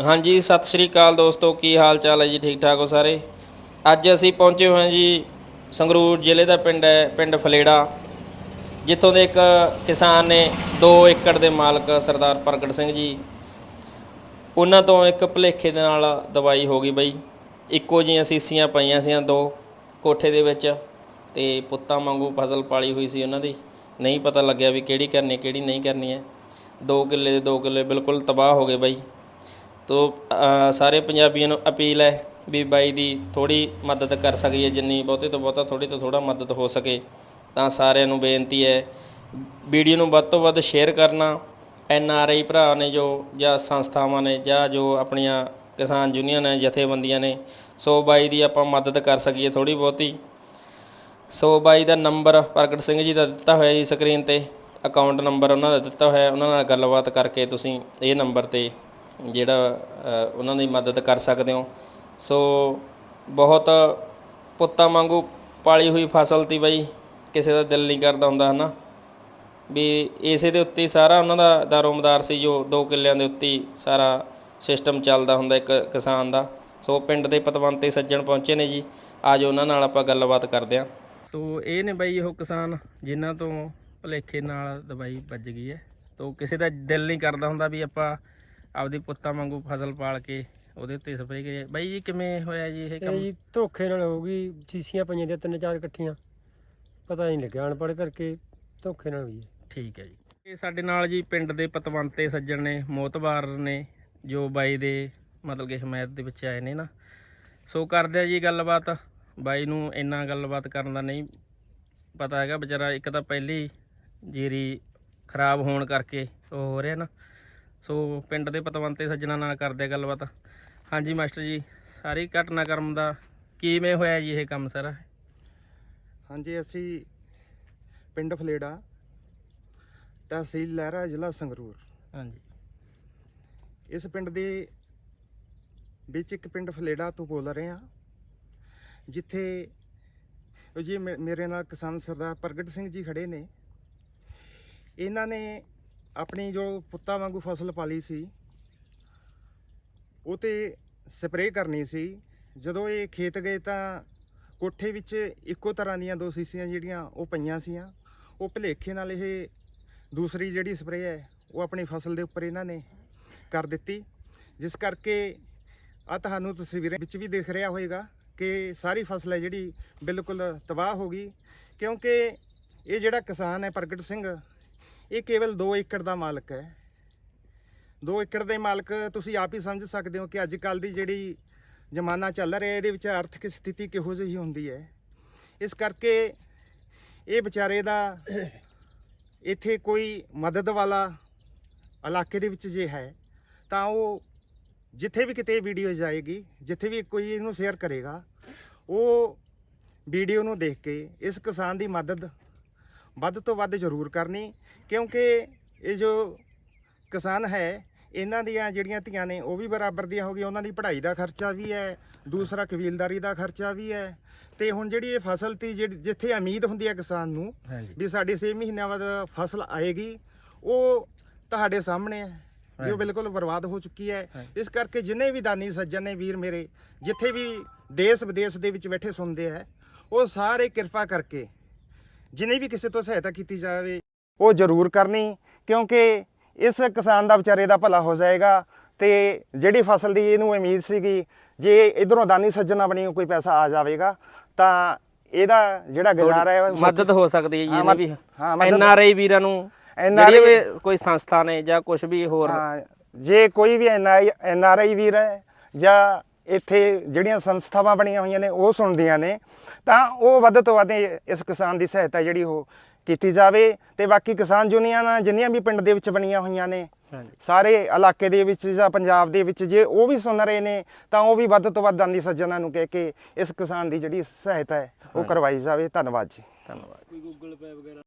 ਹਾਂਜੀ, ਸਤਿ ਸ਼੍ਰੀ ਅਕਾਲ ਦੋਸਤੋ, ਕੀ ਹਾਲ ਚਾਲ ਹੈ ਜੀ? ਠੀਕ ਠਾਕ ਹੋ ਸਾਰੇ? ਅੱਜ ਅਸੀਂ ਪਹੁੰਚੇ ਹੋਏ ਹਾਂ ਜੀ ਸੰਗਰੂਰ ਜ਼ਿਲ੍ਹੇ ਦਾ ਪਿੰਡ ਹੈ, ਪਿੰਡ ਫਲੇੜਾ, ਜਿੱਥੋਂ ਦੇ ਇੱਕ ਕਿਸਾਨ ਨੇ 2 ਏਕੜ ਦੇ ਮਾਲਕ ਸਰਦਾਰ ਪ੍ਰਗਟ ਸਿੰਘ ਜੀ। ਉਹਨਾਂ ਤੋਂ ਇੱਕ ਭੁਲੇਖੇ ਦੇ ਨਾਲ ਦਵਾਈ ਹੋ ਗਈ ਬਈ। ਇੱਕੋ ਜਿਹੀਆਂ ਸੀਸੀਆਂ ਪਈਆਂ ਸੀਆਂ ਦੋ ਕੋਠੇ ਦੇ ਵਿੱਚ ਤੇ ਪੁੱਤਾਂ ਵਾਂਗੂ ਫਸਲ ਪਾਲੀ ਹੋਈ ਸੀ ਉਹਨਾਂ ਦੀ। ਨਹੀਂ ਪਤਾ ਲੱਗਿਆ ਵੀ ਕਿਹੜੀ ਕਰਨੀ, ਕਿਹੜੀ ਨਹੀਂ ਕਰਨੀ ਹੈ। 2 ਕਿੱਲੇ ਦੇ 2 ਕਿੱਲੇ ਬਿਲਕੁਲ ਤਬਾਹ ਹੋ ਗਏ ਬਾਈ। ਤੋ ਅ, ਸਾਰੇ ਪੰਜਾਬੀਆਂ ਨੂੰ ਅਪੀਲ ਹੈ ਵੀ ਬਾਈ ਦੀ ਥੋੜੀ ਮਦਦ ਕਰ ਸਕੀਏ ਜਿੰਨੀ ਬਹੁਤੇ ਤੋਂ ਬਹੁਤਾ ਥੋੜੀ ਤੋਂ ਥੋੜਾ ਮਦਦ ਹੋ ਸਕੇ। ਤਾਂ ਸਾਰਿਆਂ ਨੂੰ ਬੇਨਤੀ ਹੈ ਵੀਡੀਓ ਨੂੰ ਵੱਧ ਤੋਂ ਵੱਧ ਸ਼ੇਅਰ ਕਰਨਾ। ਐਨ ਆਰ ਆਈ ਭਰਾ ਨੇ ਜੋ ਜਾਂ ਸੰਸਥਾਵਾਂ ਨੇ ਜਾਂ ਜੋ ਆਪਣੀਆਂ ਕਿਸਾਨ ਯੂਨੀਅਨ ਹੈ ਜਥੇਬੰਦੀਆਂ ਨੇ ਸੋ ਬਾਈ ਦੀ ਆਪਾਂ ਮਦਦ ਕਰ ਸਕੀਏ ਥੋੜੀ ਬਹੁਤੀ। ਸੋ ਬਾਈ ਦਾ ਨੰਬਰ ਪ੍ਰਗਟ ਸਿੰਘ ਜੀ ਦਾ ਦਿੱਤਾ ਹੋਇਆ ਜੀ ਸਕਰੀਨ ਤੇ। ਅਕਾਊਂਟ ਨੰਬਰ ਉਹਨਾਂ ਦਾ ਦਿੱਤਾ ਹੋਇਆ ਉਹਨਾਂ ਨਾਲ ਗੱਲਬਾਤ ਕਰਕੇ ਤੁਸੀਂ ਇਹ ਨੰਬਰ ਤੇ ਜਿਹੜਾ ਉਹਨਾਂ ਦੀ ਮਦਦ ਕਰ ਸਕਦੇ ਹੋ। ਸੋ ਬਹੁਤ ਪੁੱਤਾਂ ਵਾਂਗੂ ਪਾਲੀ ਹੋਈ ਫਸਲ ਤੀ ਬਾਈ, ਕਿਸੇ ਦਾ ਦਿਲ ਨਹੀਂ ਕਰਦਾ ਹੁੰਦਾ, ਹਨਾ? ਵੀ ਇਸੇ ਦੇ ਉੱਤੇ ਸਾਰਾ ਉਹਨਾਂ ਦਾ ਦਾਰੋਮਦਾਰ ਸੀ, ਜੋ ਦੋ ਕਿੱਲਿਆਂ ਦੇ ਉੱਤੇ ਸਾਰਾ ਸਿਸਟਮ ਚੱਲਦਾ ਹੁੰਦਾ ਇੱਕ ਕਿਸਾਨ ਦਾ। ਸੋ ਪਿੰਡ ਦੇ ਪਤਵੰਤੇ ਸੱਜਣ ਪਹੁੰਚੇ ਨੇ ਜੀ। ਆਜੋ ਉਹਨਾਂ ਨਾਲ ਆਪਾਂ ਗੱਲਬਾਤ ਕਰਦੇ ਹਾਂ। ਤੋ ਇਹ ਨੇ ਬਈ ਉਹ ਕਿਸਾਨ, ਜਿਨ੍ਹਾਂ ਤੋਂ ਭਲੇਖੇ ਨਾਲ ਦਵਾਈ ਵੱਜ ਗਈ ਹੈ। ਤੋ ਕਿਸੇ ਦਾ ਦਿਲ ਨਹੀਂ ਕਰਦਾ ਹੁੰਦਾ ਵੀ ਆਪਾਂ ਆਪਦੀ ਪੁੱਤਾਂ ਵਾਂਗੂ ਫਸਲ ਪਾਲ ਕੇ ਉਹਦੇ ਉੱਤੇ ਸਪਰੇਅ ਕਰੀਏ। ਬਾਈ ਜੀ ਕਿਵੇਂ ਹੋਇਆ ਜੀ ਇਹ ਇਹ ਕੰਮ? ਜੀ ਧੋਖੇ ਨਾਲ ਹੋ ਗਈ ਸੀਸੀਆਂ ਪਈਆਂ ਦੀਆਂ ਤਿੰਨ ਚਾਰ ਇਕੱਠੀਆਂ। ਪਤਾ ਨਹੀਂ ਲੱਗਿਆ ਅਨਪੜ੍ਹ ਕਰਕੇ ਧੋਖੇ ਨਾਲ ਹੋਈ ਹੈ ਠੀਕ ਹੈ ਜੀ। ਇਹ ਸਾਡੇ ਨਾਲ ਜੀ ਪਿੰਡ ਦੇ ਪਤਵੰਤੇ ਸੱਜਣ ਨੇ ਮੋਤਬਾਰ ਨੇ ਜੋ ਬਾਈ ਦੇ ਮਤਲਬ ਕਿ ਹਮਾਇਤ ਦੇ ਵਿੱਚ ਆਏ ਨੇ ਨਾ। ਸੋ ਕਰਦੇ ਆ ਜੀ ਗੱਲਬਾਤ। ਬਾਈ ਨੂੰ ਇੰਨਾ ਗੱਲਬਾਤ ਕਰਨ ਦਾ ਨਹੀਂ ਪਤਾ ਹੈਗਾ ਵਿਚਾਰਾ ਇੱਕ ਤਾਂ ਪਹਿਲੀ ਜੀਰੀ ਖਰਾਬ ਹੋਣ ਕਰਕੇ ਉਹ ਹੋ ਰਿਹਾ ਨਾ। ਸੋ ਪਿੰਡ ਦੇ ਪਤਵੰਤੇ ਸੱਜਣਾ ਨਾਲ ਕਰਦੇ ਗੱਲਬਾਤ। ਹਾਂਜੀ ਮਾਸਟਰ ਜੀ ਸਾਰੀ ਘਟਨਾਕ੍ਰਮ ਦਾ ਕਿਵੇਂ ਹੋਇਆ ਜੀ ਇਹ ਕੰਮ ਸਰ? ਹਾਂਜੀ ਅਸੀਂ ਪਿੰਡ ਫਲੇੜਾ ਤਹਿਸੀਲ ਲਹਿਰਾ ਜ਼ਿਲ੍ਹਾ ਸੰਗਰੂਰ। ਹਾਂਜੀ। ਇਸ ਪਿੰਡ ਦੇ ਵਿੱਚ ਇੱਕ ਪਿੰਡ ਫਲੇੜਾ ਤੋਂ ਬੋਲ ਰਹੇ ਹਾਂ ਜਿੱਥੇ ਜੀ ਮੇਰੇ ਨਾਲ ਕਿਸਾਨ ਸਰਦਾਰ ਪ੍ਰਗਟ ਸਿੰਘ ਜੀ ਖੜੇ ਨੇ। ਇਹਨਾਂ ਨੇ ਆਪਣੀ ਜੋ ਪੁੱਤਾ ਵਾਂਗੂ ਫਸਲ ਪਾਲੀ ਸੀ, ਉਹ ਤੇ ਸਪਰੇਅ ਕਰਨੀ ਸੀ। ਜਦੋਂ ਇਹ ਖੇਤ ਗਏ ਤਾਂ ਕੋਠੇ ਵਿੱਚ ਇੱਕੋ ਤਰ੍ਹਾਂ ਦੀਆਂ ਦੋ ਸੀਸੀਆਂ ਜਿਹੜੀਆਂ ਉਹ ਪਈਆਂ ਸੀਆਂ। ਉਹ ਭਲੇਖੇ ਨਾਲ ਇਹ ਦੂਸਰੀ ਜਿਹੜੀ ਸਪਰੇਅ ਹੈ, ਉਹ ਆਪਣੀ ਫਸਲ ਦੇ ਉੱਪਰ ਇਹਨਾਂ ਨੇ ਕਰ ਦਿੱਤੀ। ਜਿਸ ਕਰਕੇ ਆ ਤੁਹਾਨੂੰ ਤਸਵੀਰਾਂ ਵਿੱਚ ਵੀ ਦਿਖ ਰਿਹਾ ਹੋਵੇਗਾ ਕਿ ਸਾਰੀ ਫਸਲ ਹੈ ਜਿਹੜੀ ਬਿਲਕੁਲ ਤਬਾਹ ਹੋ ਗਈ। ਕਿਉਂਕਿ ਇਹ ਜਿਹੜਾ ਕਿਸਾਨ ਹੈ ਪ੍ਰਗਟ ਸਿੰਘ ਇਹ ਕੇਵਲ 2 ਏਕੜ ਦਾ ਮਾਲਕ ਹੈ। 2 ਏਕੜ ਦੇ ਮਾਲਕ ਤੁਸੀਂ ਆਪ ਹੀ ਸਮਝ ਸਕਦੇ ਹੋ ਕਿ ਅੱਜ ਕੱਲ ਦੀ ਜਿਹੜੀ ਜ਼ਮਾਨਾ ਚੱਲ ਰਿਹਾ, ਇਹਦੇ ਵਿੱਚ ਆਰਥਿਕ ਸਥਿਤੀ ਕਿਹੋ ਜਿਹੀ ਹੁੰਦੀ ਹੈ। ਇਸ ਕਰਕੇ ਇਹ ਵਿਚਾਰੇ ਦਾ ਇੱਥੇ ਕੋਈ ਮਦਦ ਵਾਲਾ ਇਲਾਕੇ ਦੇ ਵਿੱਚ ਜੇ ਹੈ, ਤਾਂ ਉਹ ਜਿੱਥੇ ਵੀ ਕਿਤੇ ਵੀਡੀਓ ਜਾਏਗੀ, ਜਿੱਥੇ ਵੀ ਕੋਈ ਇਹਨੂੰ ਸ਼ੇਅਰ ਕਰੇਗਾ, ਉਹ ਵੀਡੀਓ ਨੂੰ ਦੇਖ ਕੇ ਇਸ ਕਿਸਾਨ ਦੀ ਮਦਦ ਵੱਧ ਤੋਂ ਵੱਧ ਜ਼ਰੂਰ ਕਰਨੀ ਕਿਉਂਕਿ ਇਹ ਜੋ ਕਿਸਾਨ ਹੈ ਇਹਨਾਂ ਦੀਆਂ ਜਿਹੜੀਆਂ ਧੀਆਂ ਨੇ ਉਹ ਵੀ ਬਰਾਬਰ ਦੀਆਂ ਹੋ ਗਈਆਂ ਉਹਨਾਂ ਦੀ ਪੜ੍ਹਾਈ ਦਾ ਖਰਚਾ ਵੀ ਹੈ ਦੂਸਰਾ ਕਬੀਲਦਾਰੀ ਦਾ ਖਰਚਾ ਵੀ ਹੈ। ਤੇ ਹੁਣ ਜਿਹੜੀ ਇਹ ਫਸਲ ਤੀ ਜਿੱਥੇ ਉਮੀਦ ਹੁੰਦੀ ਹੈ ਕਿਸਾਨ ਨੂੰ ਵੀ ਸਾਡੀ 6 ਮਹੀਨਿਆਂ ਬਾਅਦ ਫਸਲ ਆਏਗੀ ਉਹ ਤੁਹਾਡੇ ਸਾਹਮਣੇ ਹੈ ਉਹ ਬਿਲਕੁਲ ਬਰਬਾਦ ਹੋ ਚੁੱਕੀ ਹੈ। ਇਸ ਕਰਕੇ ਜਿੰਨੇ ਵੀ ਦਾਨੀ ਸੱਜਣ ਨੇ ਵੀਰ ਮੇਰੇ ਜਿੱਥੇ ਵੀ ਦੇਸ਼ ਵਿਦੇਸ਼ ਦੇ ਵਿੱਚ ਬੈਠੇ ਸੁਣਦੇ ਹੈ ਉਹ ਸਾਰੇ ਕਿਰਪਾ ਕਰਕੇ ਜਿਨੇ ਵੀ ਕਿਸੇ ਤੋਂ ਸਹਾਇਤਾ ਕੀਤੀ ਜਾਵੇ ਉਹ ਜ਼ਰੂਰ ਕਰਨੀ ਕਿਉਂਕਿ ਇਸ ਕਿਸਾਨ ਦਾ ਵਿਚਾਰੇ ਦਾ ਭਲਾ ਹੋ ਜਾਏਗਾ ਤੇ ਜਿਹੜੀ ਫਸਲ ਦੀ ਇਹਨੂੰ ਉਮੀਦ ਸੀਗੀ ਜੇ ਇਧਰੋਂ ਦਾਨੀ ਸੱਜਣਾ ਬਣੀ ਕੋਈ ਪੈਸਾ ਆ ਜਾਵੇਗਾ ਤਾਂ ਇਹਦਾ ਜਿਹੜਾ ਗੁਜ਼ਾਰਾ ਹੈ ਮਦਦ ਹੋ ਸਕਦੀ ਹੈ ਜੀ ਇਹਨੇ ਵੀ। ਹਾਂ, ਮਦਦ- ਐਨ ਆਰ ਆਈ ਵੀਰਾਂ ਨੂੰ NRI ਜਿਹੜੀ ਵੀ ਕੋਈ ਸੰਸਥਾ ਨੇ ਜਾਂ ਕੁਝ ਵੀ ਹੋਰ। ਹਾਂ, ਜੇ ਕੋਈ ਵੀ ਐਨ ਆਰ ਆਈ ਵੀਰ ਹੈ ਜਾਂ ਇੱਥੇ ਜਿਹੜੀਆਂ ਸੰਸਥਾਵਾਂ ਬਣੀਆਂ ਹੋਈਆਂ ਨੇ ਉਹ ਸੁਣਦੀਆਂ ਨੇ ਤਾਂ ਉਹ ਵੱਧ ਤੋਂ ਵੱਧ ਇਸ ਕਿਸਾਨ ਦੀ ਸਹਾਇਤਾ ਜਿਹੜੀ ਉਹ ਕੀਤੀ ਜਾਵੇ ਤੇ ਬਾਕੀ ਕਿਸਾਨ ਯੂਨੀਅਨਾਂ ਜਿੰਨੀਆਂ ਵੀ ਪਿੰਡ ਦੇ ਵਿੱਚ ਬਣੀਆਂ ਹੋਈਆਂ ਨੇ ਹਾਂਜੀ। ਸਾਰੇ ਇਲਾਕੇ ਦੇ ਵਿੱਚ ਜਾਂ ਪੰਜਾਬ ਦੇ ਵਿੱਚ ਜੇ ਉਹ ਵੀ ਸੁਣ ਰਹੇ ਨੇ ਤਾਂ ਉਹ ਵੀ ਵੱਧ ਤੋਂ ਵੱਧ ਦਾਨੀ ਸੱਜਣਾ ਨੂੰ ਕਹਿ ਕੇ ਇਸ ਕਿਸਾਨ ਦੀ ਜਿਹੜੀ ਸਹਾਇਤਾ ਹੈ ਉਹ ਕਰਵਾਈ ਜਾਵੇ। ਧੰਨਵਾਦ ਜੀ। ਧੰਨਵਾਦ।